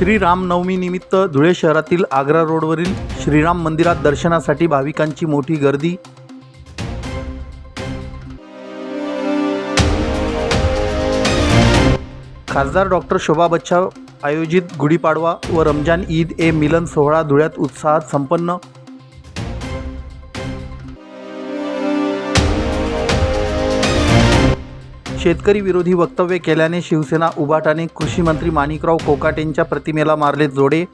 श्रीरामनवमीनिमित्त धुळे शहरातील आग्रा रोडवरील श्रीराम मंदिरात दर्शनासाठी भाविकांची मोठी गर्दी. खासदार डॉक्टर शोभा बच्चा आयोजित गुढीपाडवा व रमजान ईद ए मिलन सोहळा धुळ्यात उत्साहात संपन्न. शेतकरी विरोधी वक्तव्य केल्याने शिवसेना उभाटाने कृषी मंत्री माणिकराव कोकाटेंच्या प्रतिमेला मारले जोडे.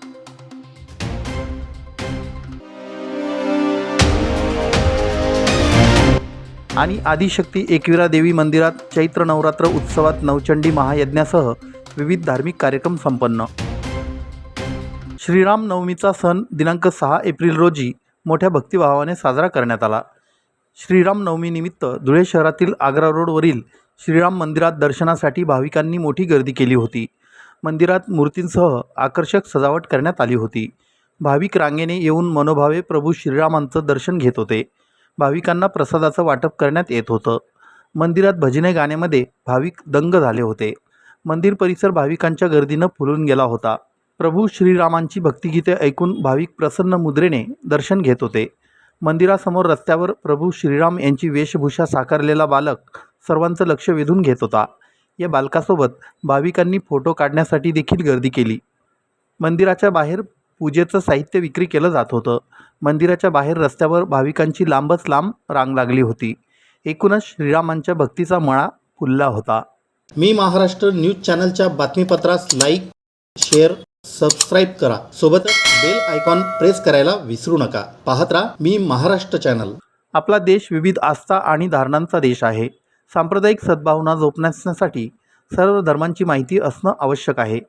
आणि आदिशक्ती एकविरा देवी मंदिरात चैत्र नवरात्र उत्सवात नवचंडी महायज्ञासह विविध धार्मिक कार्यक्रम संपन्न. श्रीराम नवमीचा सण दिनांक सहा एप्रिल रोजी मोठ्या भक्तिभावाने साजरा करण्यात आला. श्रीराम नवमीनिमित्त धुळे शहरातील आग्रा रोडवरील श्रीराम मंदिरात दर्शनासाठी भाविकांनी मोठी गर्दी केली होती. मंदिरात मूर्तींसह आकर्षक सजावट करण्यात आली होती. भाविक रांगेने येऊन मनोभावे प्रभू श्रीरामांचं दर्शन घेत होते. भाविकांना प्रसादाचं वाटप करण्यात येत होतं. मंदिरात भजने गाण्यामध्ये भाविक दंग झाले होते. मंदिर परिसर भाविकांच्या गर्दीनं फुलून गेला होता. प्रभू श्रीरामांची भक्तिगीते ऐकून भाविक प्रसन्न मुद्रेने दर्शन घेत होते. मंदिरासमोर रस्त्यावर प्रभू श्रीराम यांची वेशभूषा साकारलेला बालक सर्वांचं लक्ष वेधून घेत होता. या बालकासोबत भाविकांनी फोटो काढण्यासाठी देखील गर्दी केली. मंदिराच्या बाहेर पूजेचं साहित्य विक्री केलं जात होतं. मंदिराच्या बाहेर रस्त्यावर भाविकांची लांबच लांब रांग लागली होती. एकूणच श्रीरामांच्या भक्तीचा मळा फुलला होता. मी महाराष्ट्र न्यूज चॅनलच्या बातमीपत्रास लाईक शेअर सबस्क्राईब करा. सोबतच बेल आयकॉन प्रेस करायला विसरू नका. पाहत राहा मी महाराष्ट्र चॅनल आपला देश विविध आस्था आणि धारणांचा देश आहे. सांप्रदायिक सद्भावना जोपासण्यासाठी सर्व धर्मांची माहिती असणं आवश्यक आहे.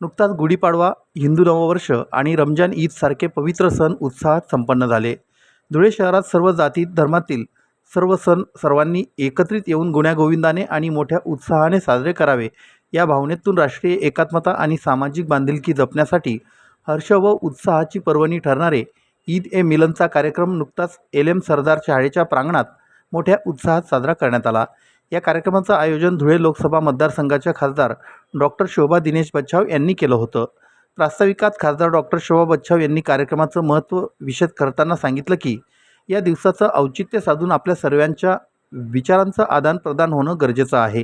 नुकताच गुढीपाडवा हिंदू नववर्ष आणि रमजान ईदसारखे पवित्र सण उत्साहात संपन्न झाले. धुळे शहरात सर्व जाती धर्मातील सर्व सण सर्वांनी एकत्रित येऊन गुण्यागोविंदाने आणि मोठ्या उत्साहाने साजरे करावे या भावनेतून राष्ट्रीय एकात्मता आणि सामाजिक बांधिलकी जपण्यासाठी हर्ष व उत्साहाची पर्वणी ठरणारे ईद ए मिलनचा कार्यक्रम नुकताच एल एम सरदार शाळेच्या प्रांगणात मोठ्या उत्साहात साजरा करण्यात आला. या कार्यक्रमाचं आयोजन धुळे लोकसभा मतदारसंघाच्या खासदार डॉक्टर शोभा दिनेश बच्छाव यांनी केलं होतं. प्रास्ताविकात खासदार डॉक्टर शोभा बच्छाव यांनी कार्यक्रमाचं महत्त्व विशद करताना सांगितलं की या दिवसाचं औचित्य साधून आपल्या सर्वांच्या विचारांचं आदानप्रदान होणं गरजेचं आहे.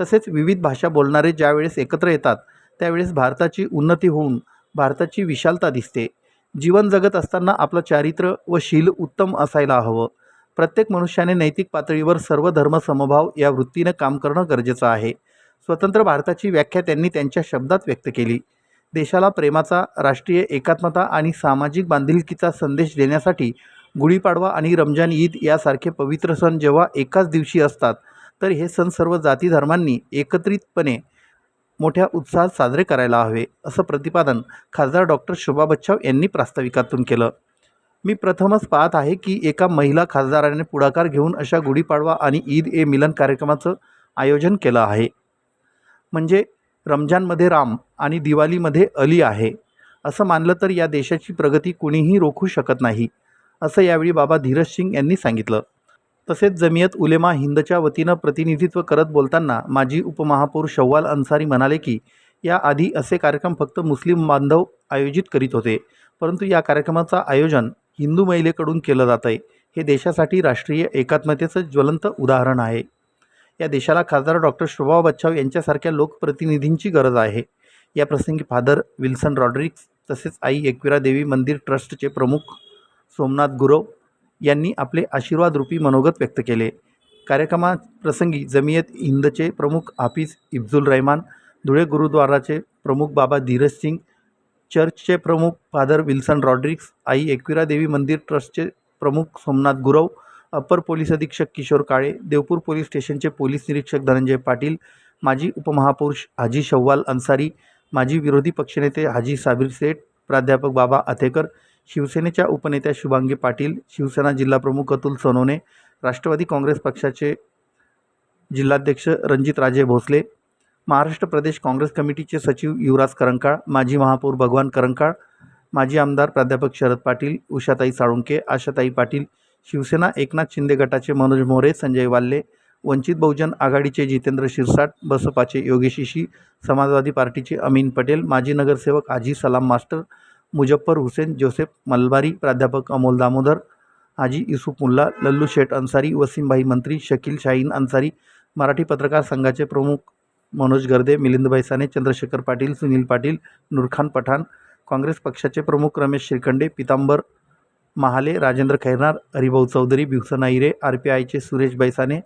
तसेच विविध भाषा बोलणारे ज्यावेळेस एकत्र येतात त्यावेळेस भारताची उन्नती होऊन भारताची विशालता दिसते. जीवन जगत असताना आपलं चारित्र्य व शील उत्तम असायला हवं. प्रत्येक मनुष्याने नैतिक पातळीवर सर्व धर्म समभाव या वृत्तीनं काम करणं गरजेचं आहे. स्वतंत्र भारताची व्याख्या त्यांनी त्यांच्या शब्दात व्यक्त केली. देशाला प्रेमाचा राष्ट्रीय एकात्मता आणि सामाजिक बांधिलकीचा संदेश देण्यासाठी गुढीपाडवा आणि रमजान ईद यासारखे पवित्र सण जेव्हा एकाच दिवशी असतात तर हे सण सर्व जाती धर्मांनी एकत्रितपणे मोठ्या उत्साहात साजरे करायला हवे असं प्रतिपादन खासदार डॉक्टर शोभा बच्छाव यांनी प्रास्ताविकातून केलं. मी प्रथमच पाहत आहे की एका महिला खासदाराने पुढाकार घेऊन अशा गुढीपाडवा आणि ईद ए मिलन कार्यक्रमाचं आयोजन केलं आहे. म्हणजे रमजानमध्ये राम आणि दिवाळीमध्ये अली आहे. असं मानलं तर या देशाची प्रगती कुणीही रोखू शकत नाही असं यावेळी बाबा धीरज सिंग यांनी सांगितलं. तसेच जमियत उलेमा हिंदच्या वतीनं प्रतिनिधित्व करत बोलताना माजी उपमहापौर शव्वाल अन्सारी म्हणाले की याआधी असे कार्यक्रम फक्त मुस्लिम बांधव आयोजित करीत होते परंतु या कार्यक्रमाचं आयोजन हिंदू महिलेकडून केलं जात आहे हे देशासाठी राष्ट्रीय एकात्मतेचं ज्वलंत उदाहरण आहे. या देशाला खासदार डॉक्टर शोभा बच्छाव यांच्यासारख्या लोकप्रतिनिधींची गरज आहे. या प्रसंगी फादर विल्सन रॉड्रिक्स तसेच आई एकविरा देवी मंदिर ट्रस्टचे प्रमुख सोमनाथ गुरव यांनी आपले आशीर्वादरूपी मनोगत व्यक्त केले. कार्यक्रमाप्रसंगी जमियत हिंदचे प्रमुख हाफिज इब्जुल रहमान धुळे गुरुद्वाराचे प्रमुख बाबा धीरज सिंग चर्चचे प्रमुख father Wilson Rodrigues Aai Ekvira Devi मंदिर ट्रस्टचे प्रमुख सोमनाथ गुरव अप्पर पोलीस अधीक्षक किशोर काळे देवपूर पोलीस स्टेशनचे पोलीस निरीक्षक धनंजय पाटील माजी उपमहापौर हाजी शव्वाल अन्सारी माजी विरोधी पक्षनेते हाजी साबीर सेठ प्राध्यापक बाबा आथेकर शिवसेनेच्या उपनेत्या शुभांगी पाटील शिवसेना जिल्हाप्रमुख अतुल सोनवणे राष्ट्रवादी काँग्रेस पक्षाचे जिल्हाध्यक्ष रणजितराजे भोसले महाराष्ट्र प्रदेश काँग्रेस कमिटीचे सचिव युवराज करंकाळ माजी महापौर भगवान करंकाळ माजी आमदार प्राध्यापक शरद पाटील उषाताई साळुंके आशाताई पाटील शिवसेना एकनाथ शिंदे गटाचे मनोज मोरे संजय वाल्ले वंचित बहुजन आघाडीचे जितेंद्र शिरसाट बसपाचे योगेश इशी समाजवादी पार्टीचे अमीन पटेल माजी नगरसेवक हाजी सलाम मास्टर मुजफ्फर हुसेन जोसेफ मलबारी प्राध्यापक अमोल दामोदर हाजी युसुफ मुल्ला लल्लू शेठ अन्सारी वसीमभाई मंत्री शकील शाहीन अन्सारी मराठी पत्रकार संघाचे प्रमुख मनोज गर्दे मिलिंदभाई साने चंद्रशेखर पाटील सुनील पाटील नूरखान पठाण काँग्रेस पक्षाचे प्रमुख रमेश श्रीखंडे पितांबर महाले राजेंद्र खैरनार हरिभाऊ चौधरी भिवसन आहिरे आर पी आयचे सुरेश बैसाने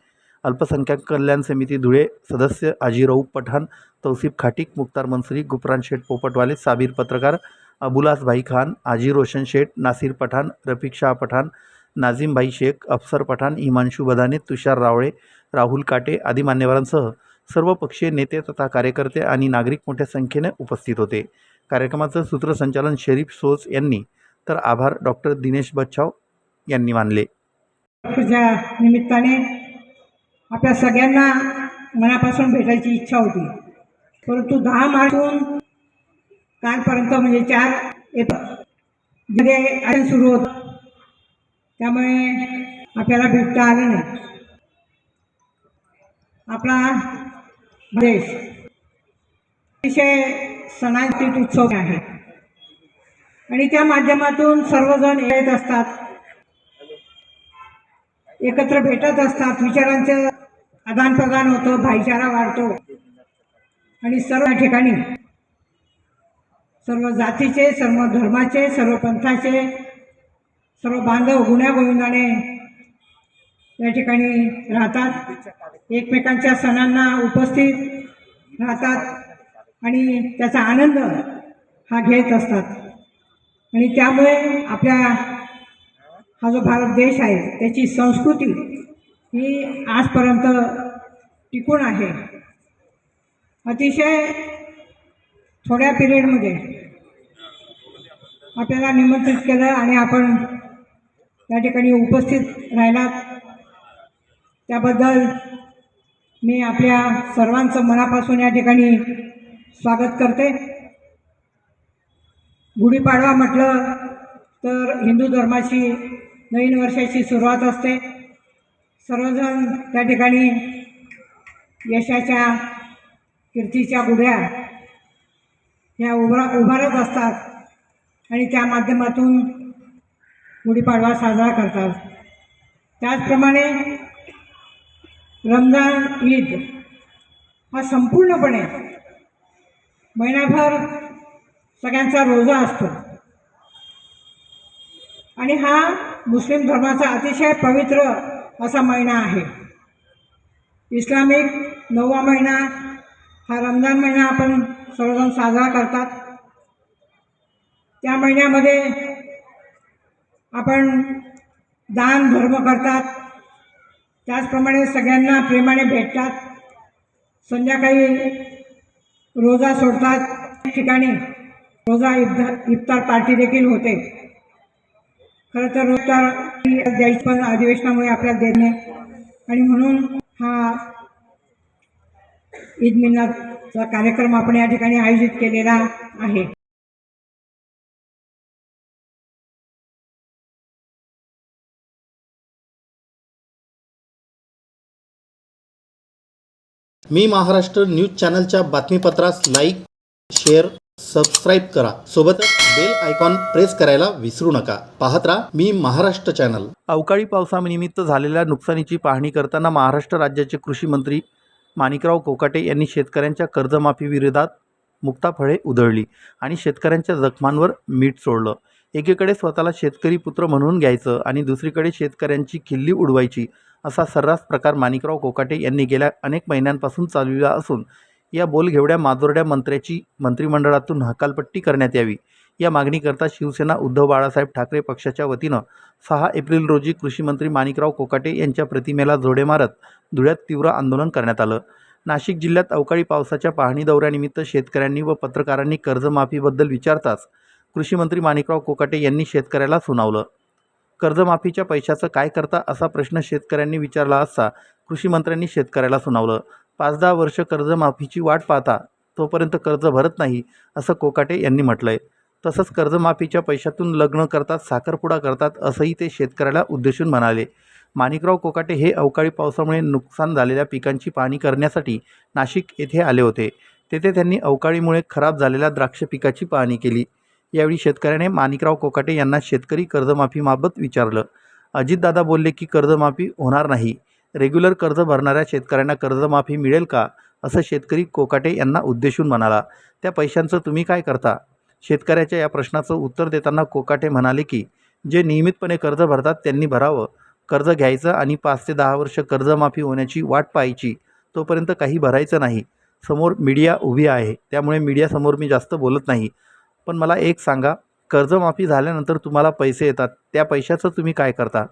अल्पसंख्याक कल्याण समिती धुळे सदस्य हाजी रऊफ पठाण तौसिफ खाटीक मुख्तार मनसुरी गुफरान शेठ पोपटवाले साबीर पत्रकार अबुलास भाई खान आजी रोशन शेठ नासिर पठाण रफिक शाह पठाण नाझीम भाई शेख अफसर पठाण हिमांशू बदाने तुषार रावळे राहुल काटे आदी मान्यवरांसह सर्व पक्षीय नेते तथा कार्यकर्ते आणि नागरिक मोठ्या संख्येने उपस्थित होते. कार्यक्रमाचं सूत्रसंचालन शरीफ सोज यांनी तर आभार डॉक्टर दिनेश बच्छाव यांनी मानले. च्या निमित्ताने आपल्या सगळ्यांना मनापासून भेटायची इच्छा होती. परंतु दहा मार्चहून कालपर्यंत म्हणजे चार एप्रिलमध्ये सुरू होत. त्यामुळे आपल्याला भेटता आलं नाही. आपला देश अतिशय सणांतीत उत्सव आहे. आणि त्या माध्यमातून सर्वजण येत असतात. एकत्र भेटत असतात. विचारांचं आदानप्रदान होतं. भाईचारा वाढतो. आणि सर्व ठिकाणी सर्व जातीचे सर्व धर्माचे सर्व पंथाचे सर्व बांधव गुण्यागोविंदाने या ठिकाणी राहतात. एकमेकांच्या सणांना उपस्थित राहतात आणि त्याचा आनंद हा घेत असतात. आणि त्यामुळे आपल्या हा जो भारत देश आहे त्याची संस्कृती ही आजपर्यंत टिकून आहे. अतिशय थोड्या पिरियडमध्ये आपल्याला निमंत्रित केलं आणि आपण त्या ठिकाणी उपस्थित राहिलात. त्याबद्दल मी आपल्या सर्वांचं मनापासून या ठिकाणी स्वागत करते. गुढीपाडवा म्हटलं तर हिंदू धर्माची नवीन वर्षाची सुरुवात असते. सर्वजण त्या ठिकाणी यशाच्या कीर्तीच्या गुढ्या ह्या उभरा उभारत असतात. आणि त्या माध्यमातून गुढीपाडवा साजरा करतात. त्याचप्रमाणे रमजान ईद हा संपूर्णपणे महिनाभर सगळ्यांचा रोजा असतो. आणि हा मुस्लिम धर्माचा अतिशय पवित्र असा महिना आहे. इस्लामिक नववा महिना हा रमजान महिना आपण सर्वजण साजरा करतात. त्या महिन्यामध्ये आपण दान धर्म करतात. त्याचप्रमाणे सगळ्यांना प्रेमाने भेटतात. संध्याकाळी रोजा सोडतात. ठिकाणी रोजा इफ्तार इफ्तार पार्टी देखील होते. खरं तर रोजगार द्यायची पण अधिवेशनामुळे आपल्याला देणे आणि म्हणून हा ईद मिनाचा कार्यक्रम आपण या ठिकाणी आयोजित केलेला आहे. मी महाराष्ट्र न्यूज चॅनलच्या बातमीपत्रास लाईक शेअर सबस्क्राईब करा. सोबतच बेल आयकॉन प्रेस करायला विसरू नका. पाहत राहा मी महाराष्ट्र चॅनल. अवकाळी पावसानिमित्त झालेल्या नुकसानीची पाहणी करताना महाराष्ट्र राज्याचे कृषी मंत्री माणिकराव कोकाटे यांनी शेतकऱ्यांच्या कर्जमाफीविरोधात मुक्ताफळे उधळली आणि शेतकऱ्यांच्या जखमांवर मीठ सोडलं. एकीकडे स्वतःला शेतकरी पुत्र म्हणून घ्यायचं आणि दुसरीकडे शेतकऱ्यांची खिल्ली उडवायची असा सर्रास प्रकार माणिकराव कोकाटे यांनी गेल्या अनेक महिन्यांपासून चालविला असून या बोलघेवड्या माजोरड्या मंत्र्याची मंत्रिमंडळातून हकालपट्टी करण्यात यावी. या मागणीकरता शिवसेना उद्धव बाळासाहेब ठाकरे पक्षाच्या वतीनं सहा एप्रिल रोजी कृषीमंत्री माणिकराव कोकाटे यांच्या प्रतिमेला जोडे मारत धुळ्यात तीव्र आंदोलन करण्यात आलं. नाशिक जिल्ह्यात अवकाळी पावसाच्या पाहणी दौऱ्यानिमित्त शेतकऱ्यांनी व पत्रकारांनी कर्जमाफीबद्दल विचारताच कृषीमंत्री माणिकराव कोकाटे यांनी शेतकऱ्याला सुनावलं. कर्जमाफीच्या पैशाचं काय करता असा प्रश्न शेतकऱ्यांनी विचारला असता कृषीमंत्र्यांनी शेतकऱ्याला सुनावलं. पाच दहा वर्ष कर्जमाफीची वाट पाहता तोपर्यंत कर्ज भरत नाही असं कोकाटे यांनी म्हटलं आहे तसंच कर्जमाफीच्या पैशातून लग्न करतात साखरपुडा करतात असंही ते शेतकऱ्याला उद्देशून म्हणाले. माणिकराव कोकाटे हे अवकाळी पावसामुळे नुकसान झालेल्या पिकांची पाहणी करण्यासाठी नाशिक येथे आले होते. तेथे त्यांनी अवकाळीमुळे खराब झालेल्या द्राक्ष पिकाची पाहणी केली. यावेळी शेतकऱ्याने माणिकराव कोकाटे यांना शेतकरी कर्जमाफीबाबत विचारलं. अजितदादा बोलले की कर्जमाफी होणार नाही. रेग्युलर कर्ज भरणाऱ्या शेतकऱ्यांना कर्जमाफी मिळेल का? असं शेतकरी कोकाटे यांना उद्देशून म्हणाला. त्या पैशांचं तुम्ही काय करता? शेतकऱ्याच्या या प्रश्नाचं उत्तर देताना कोकाटे म्हणाले की जे नियमितपणे कर्ज भरतात त्यांनी भरावं. कर्ज घ्यायचं आणि पाच ते दहा वर्ष कर्जमाफी होण्याची वाट पाहायची तोपर्यंत काही भरायचं नाही. समोर मीडिया उभी आहे. त्यामुळे मीडियासमोर मी जास्त बोलत नाही. पण मला एक सांगा कर्जमाफी झाल्यानंतर तुम्हाला पैसे येतात त्या पैशाचं तुम्ही काय करता?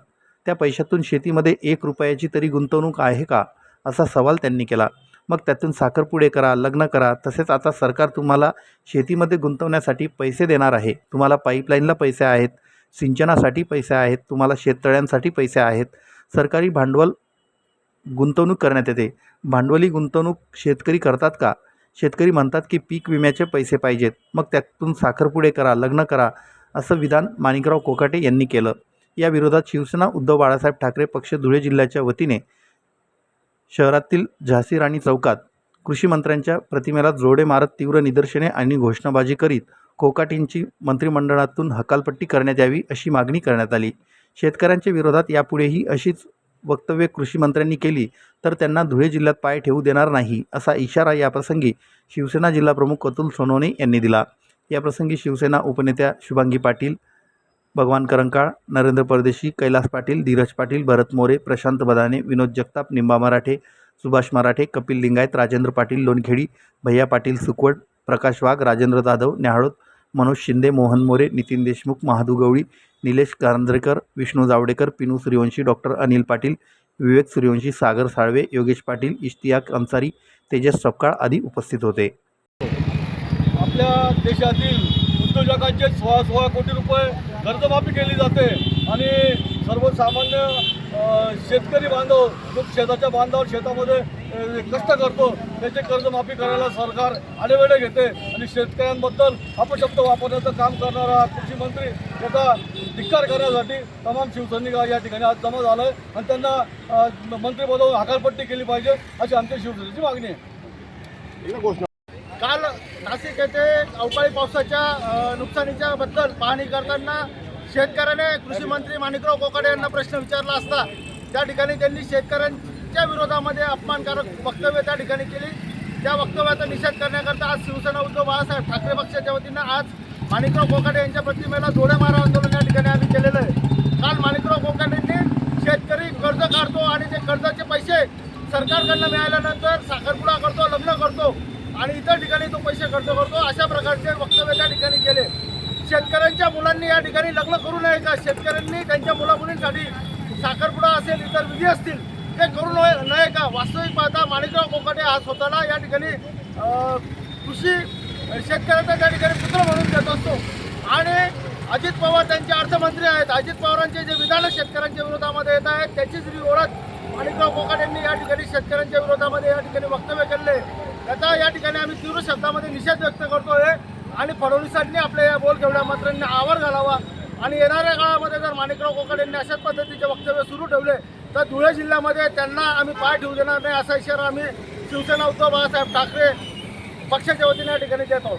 त्या पैशातून शेतीमध्ये एक रुपयाची तरी गुंतवणूक आहे का? असा सवाल त्यांनी केला. मग त्यातून साखरपुडे करा लग्न करा तसेच आता सरकार तुम्हाला शेतीमध्ये गुंतवण्यासाठी पैसे देणार आहे. तुम्हाला पाईपलाईनला पैसे आहेत सिंचनासाठी पैसे आहेत तुम्हाला शेततळ्यांसाठी पैसे आहेत. सरकारी भांडवल गुंतवणूक करण्यात येते. भांडवली गुंतवणूक शेतकरी करतात का? शेतकरी म्हणतात की पीक विम्याचे पैसे पाहिजेत. मग त्यातून साखरपुडे करा लग्न करा असं विधान माणिकराव कोकाटे यांनी केलं. या विरोधात शिवसेना उद्धव बाळासाहेब ठाकरे पक्ष धुळे जिल्ह्याच्या वतीने शहरातील झाशी राणी चौकात कृषी मंत्र्यांच्या प्रतिमेला जोडे मारत तीव्र निदर्शने आणि घोषणाबाजी करीत कोकाटींची मंत्रिमंडळातून हकालपट्टी करण्यात यावी अशी मागणी करण्यात आली. शेतकऱ्यांच्या विरोधात यापुढेही अशीच वक्तव्य कृषीमंत्र्यांनी केली तर त्यांना धुळे जिल्ह्यात पाय ठेवू देणार नाही असा इशारा याप्रसंगी शिवसेना जिल्हाप्रमुख अतुल सोनवणे यांनी दिला. याप्रसंगी शिवसेना उपनेत्या शुभांगी पाटील भगवान करंकाळ नरेंद्र परदेशी कैलास पाटील धीरज पाटील भरत मोरे प्रशांत बदाने विनोद जगताप निंबा मराठे सुभाष मराठे कपिल लिंगायत राजेंद्र पाटील लोणखेडी भैया पाटील सुकवड प्रकाश वाघ राजेंद्र जाधव न्याहाळोत मनोज शिंदे मोहन मोरे नितीन देशमुख महादू गवळी निलेश कारंजरेकर विष्णू जावडेकर पिनू सूर्यवंशी डॉक्टर अनिल पाटील विवेक सूर्यवंशी सागर साळवे योगेश पाटील इश्तियाक अन्सारी तेजस सपकाळ आदी उपस्थित होते. आपल्या देशातील उद्योजकांचे सोळा सोळा कोटी रुपये कर्जमाफी केली जाते. आणि सर्वसामान्य शेतकरी बांधव जो शेताच्या बांधावर शेतामध्ये कष्ट करतो त्याचे कर्जमाफी करायला सरकार आडेवेडे घेते. आणि शेतकऱ्यांबद्दल अपशब्द वापरण्याचं काम करणारा कृषी मंत्री त्याचा धिक्कार करण्यासाठी तमाम शिवसैनिक या ठिकाणी आज जमा झालं आहे आणि त्यांना मंत्रिपदावर हकालपट्टी केली पाहिजे अशी आमच्या शिवसेनेची मागणी आहे. काल नाशिक येथे अवकाळी पावसाच्या नुकसानीच्या बद्दल पाहणी करताना शेतकऱ्याने कृषी मंत्री माणिकराव कोकाडे यांना प्रश्न विचारला असता त्या ठिकाणी त्यांनी शेतकऱ्यांच्या विरोधामध्ये अपमानकारक वक्तव्य त्या ठिकाणी केली. त्या वक्तव्याचा निषेध करण्याकरता आज शिवसेना उद्धव बाळासाहेब ठाकरे पक्षाच्या वतीनं आज माणिकराव कोकाडे यांच्या प्रतिमेला जोड्या मारा आंदोलन या ठिकाणी आम्ही केलेलं आहे. काल माणिकराव कोकाडेंनी शेतकरी कर्ज काढतो आणि ते कर्जाचे पैसे सरकारकडनं मिळाल्यानंतर साखरपुडा करतो लग्न करतो. आणि इतर ठिकाणी तो पैसे खर्च करतो. अशा प्रकारचे वक्तव्य त्या ठिकाणी केले. शेतकऱ्यांच्या मुलांनी या ठिकाणी लग्न करू नये का? शेतकऱ्यांनी त्यांच्या मुलामुलींसाठी साखरपुडा असेल इतर विधी असतील ते करू नये नये का? वास्तविक पाहता माणिकराव कोकाटे हा स्वतःला या ठिकाणी कृषी शेतकऱ्याचा त्या ठिकाणी पुत्र म्हणून देत असतो. आणि अजित पवार त्यांचे अर्थमंत्री आहेत. अजित पवारांचे जे विधानं शेतकऱ्यांच्या विरोधामध्ये येत आहेत त्याचीच जी ओळख माणिकराव कोकाट यांनी या ठिकाणी शेतकऱ्यांच्या विरोधामध्ये या ठिकाणी वक्तव्य केले याचा या ठिकाणी आम्ही तीव्र शब्दामध्ये निषेध व्यक्त करतोय आणि फडणवीसांनी आपल्या या बोल केवढ्या मंत्र्यांनी आवर घालावा. आणि येणाऱ्या काळामध्ये जर माणिकराव कोकाट यांनी अशाच पद्धतीचे वक्तव्य सुरू ठेवले तर धुळे जिल्ह्यामध्ये त्यांना आम्ही पाय ठेवू देणार नाही असा इशारा आम्ही शिवसेना उद्धव बाळासाहेब ठाकरे पक्षाच्या वतीने या ठिकाणी देत आहोत.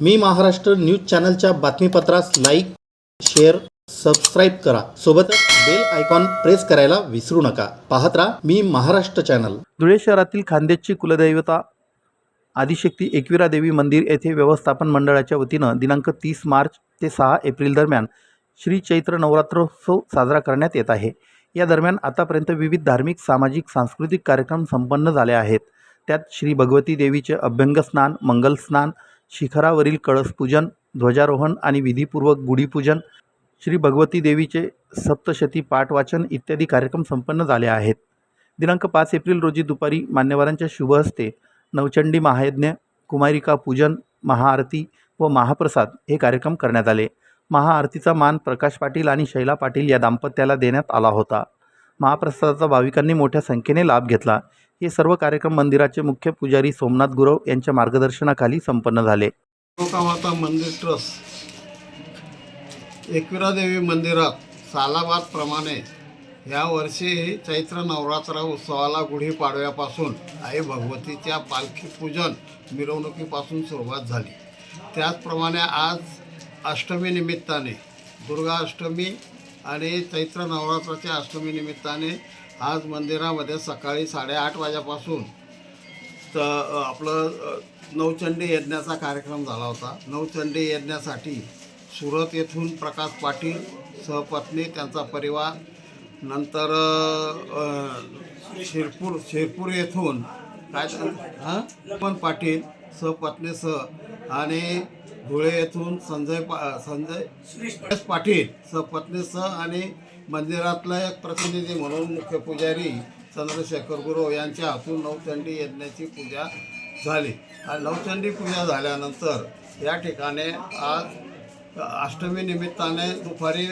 मी महाराष्ट्र न्यूज चॅनलच्या बातमीपत्रास लाईक शेअर सबस्क्राईब करा. सोबतच बेल आयकॉन प्रेस करायला विसरू नका. पाहत राहा मी महाराष्ट्र चॅनल धुळे शहरातील खानदेशची कुलदैवता आदिशक्ती एकविरा देवी मंदिर येथे व्यवस्थापन मंडळाच्या वतीनं दिनांक तीस मार्च ते सहा एप्रिल दरम्यान श्री चैत्र नवरात्रोत्सव साजरा करण्यात येत आहे. या दरम्यान आतापर्यंत विविध धार्मिक सामाजिक सांस्कृतिक कार्यक्रम संपन्न झाले आहेत. त्यात श्री भगवती देवीचे अभ्यंगस्नान मंगलस्नान शिखरावरील कळसपूजन ध्वजारोहण आणि विधीपूर्वक गुढीपूजन श्री भगवती देवीचे सप्तशती पाठवाचन इत्यादी कार्यक्रम संपन्न झाले आहेत. दिनांक पाच एप्रिल रोजी दुपारी मान्यवरांच्या शुभ हस्ते नवचंडी महायज्ञ कुमारिका पूजन महाआरती व महाप्रसाद हे कार्यक्रम करण्यात आले. महाआरतीचा मान प्रकाश पाटील आणि शैला पाटील या दाम्पत्याला देण्यात आला होता. महाप्रसादाचा भाविकांनी मोठ्या संख्येने लाभ घेतला. हे सर्व कार्यक्रम मंदिराचे मुख्य पुजारी सोमनाथ गुरव यांच्या मार्गदर्शनाखाली संपन्न झाले. मंदिर ट्रस्ट एकविरादेवी मंदिरात सालाबादप्रमाणे यावर्षी चैत्र नवरात्र उत्सवाला गुढीपाडव्यापासून आई भगवतीच्या पालखी पूजन मिरवणुकीपासून सुरुवात झाली. त्याचप्रमाणे आज अष्टमी निमित्ताने दुर्गा अष्टमी आणि चैत्र नवरात्राच्या अष्टमी निमित्ताने आज मंदिरामध्ये सकाळी साडेआठ वाजेपासून तर आपलं नवचंडी यज्ञाचा कार्यक्रम झाला होता. नवचंडी यज्ञासाठी सुरत येथून प्रकाश पाटील सहपत्नी त्यांचा परिवार. नंतर शिरपूर शिरपूर येथून काय हां? पण पाटील सहपत्नीसह आणि धुळे येथून संजय पा संजय सुरेश पाटील सहपत्नीसह आणि मंदिरातला एक प्रतिनिधी म्हणून मुख्य पुजारी चंद्रशेखर गुरव यांच्या हातून नवचंडी यज्ञाची पूजा झाली. आणि नवचंडी पूजा झाल्यानंतर या ठिकाणी आज अष्टमी निमित्ताने दुपारी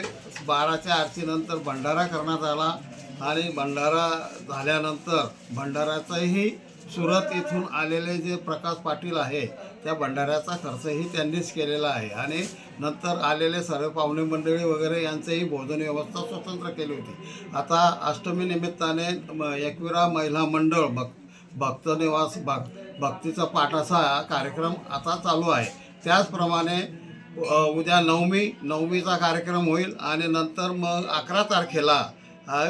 बाराच्या आरतीनंतर भंडारा करण्यात आला आणि भंडारा झाल्यानंतर भंडाऱ्याचाही सुरत इथून आलेले जे प्रकाश पाटील आहे त्या भंडाऱ्याचा खर्चही त्यांनीच केलेला आहे. आणि नंतर आलेले सर्व पाहुणे मंडळी वगैरे यांचंही भोजन व्यवस्था स्वतंत्र केली होती. आता अष्टमी निमित्ताने म- एकविरा महिला मंडळ भक् भक्तनिवास भक् भक्तीचा पाठ असा हा कार्यक्रम आता चालू आहे. त्याचप्रमाणे उद्या नवमी नवमीचा कार्यक्रम होईल आणि नंतर मग अकरा तारखेला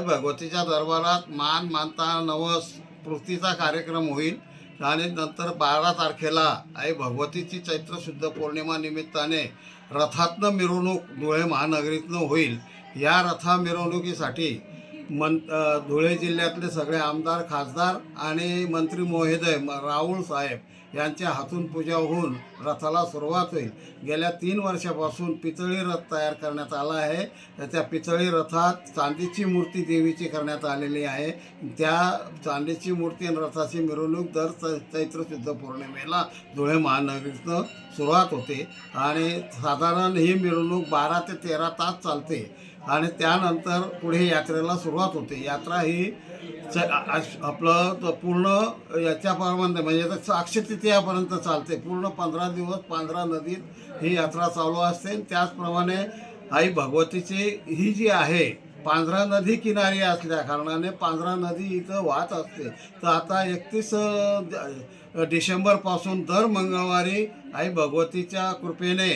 भगवतीच्या दरबारात मान मानता नवस पृथ्वीचा कार्यक्रम होईल. आणि नंतर बारा तारखेला आई भगवतीची चैत्र शुद्ध पौर्णिमा निमित्ताने रथातनं मिरवणूक धुळे महानगरीतनं होईल. या रथा मिरवणुकीसाठी मन धुळे जिल्ह्यातले सगळे आमदार खासदार आणि मंत्री महोदय म- राहुल साहेब यांच्या हातून पूजा होऊन रथाला सुरुवात होईल. गेल्या तीन वर्षापासून पितळी रथ तयार करण्यात आला आहे. त्या पितळी रथात चांदीची मूर्ती देवीची करण्यात आलेली आहे. त्या चांदीची मूर्ती आणि रथाची मिरवणूक दर चै चैत्र शुद्ध पौर्णिमेला धुळे महानगरीतनं सुरुवात होते. आणि साधारण ही मिरवणूक बारा ते तेरा तास चालते. आणि त्यानंतर पुढे यात्रेला सुरुवात होते. यात्रा ही च आपलं पूर्ण याच्यापर्यंत म्हणजे आता तृतीयापर्यंत चालते. पूर्ण पंधरा दिवस पांढरा नदीत ही यात्रा चालू असते. त्याचप्रमाणे आई भगवतीची ही जी आहे पांझरा नदी किनारी असल्या कारणाने पांझरा नदी इथं वाहत असते. तर आता एकतीस डिसेंबरपासून दर मंगळवारी आई भगवतीच्या कृपेने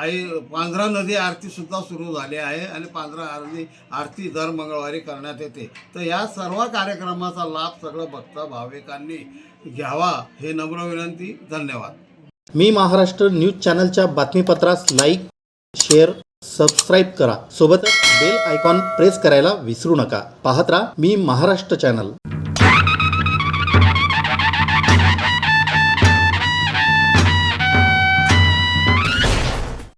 आई पांझरा नदी आरतीसुद्धा सुरू झाली आहे आणि पांझरा आरती आरती दर मंगळवारी करण्यात येते. तर या सर्व कार्यक्रमाचा लाभ सगळं भक्त भाविकांनी घ्यावा हे नम्र विनंती. धन्यवाद. मी महाराष्ट्र न्यूज चॅनलच्या बातमीपत्रास लाईक शेअर सबस्क्राईब करा. सोबतच बेल आयकॉन प्रेस करायला विसरू नका. पाहत राहा मी महाराष्ट्र चॅनल.